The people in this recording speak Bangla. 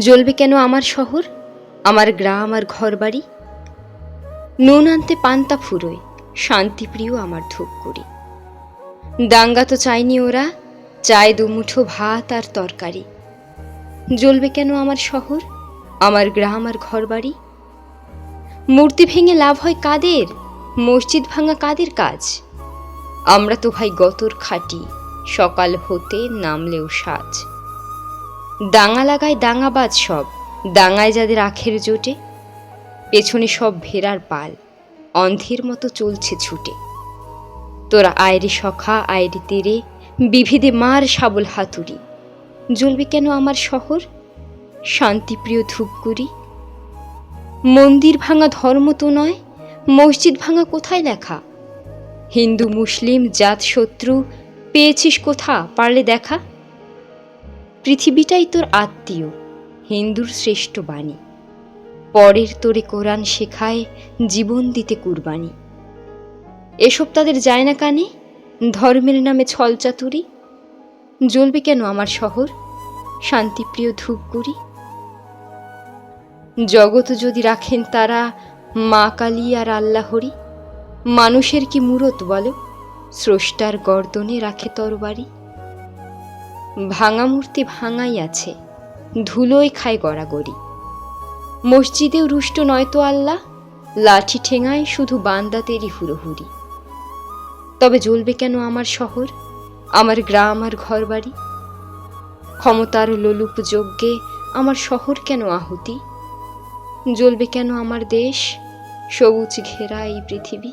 জ্বলবে কেন আমার শহর? আমার গ্রাম আর ঘরবাড়ি? নুন আনতে পান্তা ফুরোয়, শান্তিপ্রিয় আমার ধূপ করি দাঙ্গা তো চায়নি ওরা, চায় দুমুঠো ভাত আর তরকারি। জ্বলবে কেন আমার শহর? আমার গ্রাম আর ঘরবাড়ি? মূর্তি ভেঙে লাভ হয় কাদের? মসজিদ ভাঙা কাদের কাজ? আমরা তো ভাই গতর খাটি, সকাল হতে নামলেও সাজ। দাঙ্গা লাগায় দাঙাবাজ সব দাঙায় যাদের আখের জোটে, পেছনে সব ভেড়ার পাল, অন্ধের মতো চলছে ছুটে। তোরা আয়রে সখা আয়রে তীরে, বিভেদে মার শাবল হাতুড়ি। জ্বলবে কেন আমার শহর? শান্তিপ্রিয় ধূপগুড়ি। মন্দির ভাঙা ধর্ম তো নয়, মসজিদ ভাঙা কোথায় লেখা? হিন্দু, মুসলিম, জাত, শত্রু, পেয়েছিস কোথা? পারলে দেখা। পৃথিবীটাই তোর আত্মীয়, হিন্দুর শ্রেষ্ঠ বাণী। পরের তোরে কোরআন শেখায় জীবন দিতে কুরবানি। এসব তাদের যায় না কানে? ধর্মের নামে ছলচাতুরি জ্বলবে কেন আমার শহর? শান্তিপ্রিয় ধূপগুড়ি? জগৎ যদি রাখেন তারা মা কালী আর আল্লাহরি মানুষের কি মূরত বলো? স্রষ্টার গর্দনে রাখে তরবারি। ভাঙা মূর্তি ভাঙাই আছে ধুলোয় খায় গড়াগড়ি। মসজিদেও রুষ্ট নয় তো আল্লাহ, লাঠি ঠেঙায় শুধু বান্দাতেরই হুড়োহুড়ি। তবে জ্বলবে কেন আমার শহর, আমার গ্রাম আর ঘরবাড়ি? ক্ষমতার লোলুপ যজ্ঞে আমার শহর কেন আহুতি? জ্বলবে কেন আমার দেশ, সবুজ ঘেরা এই পৃথিবী?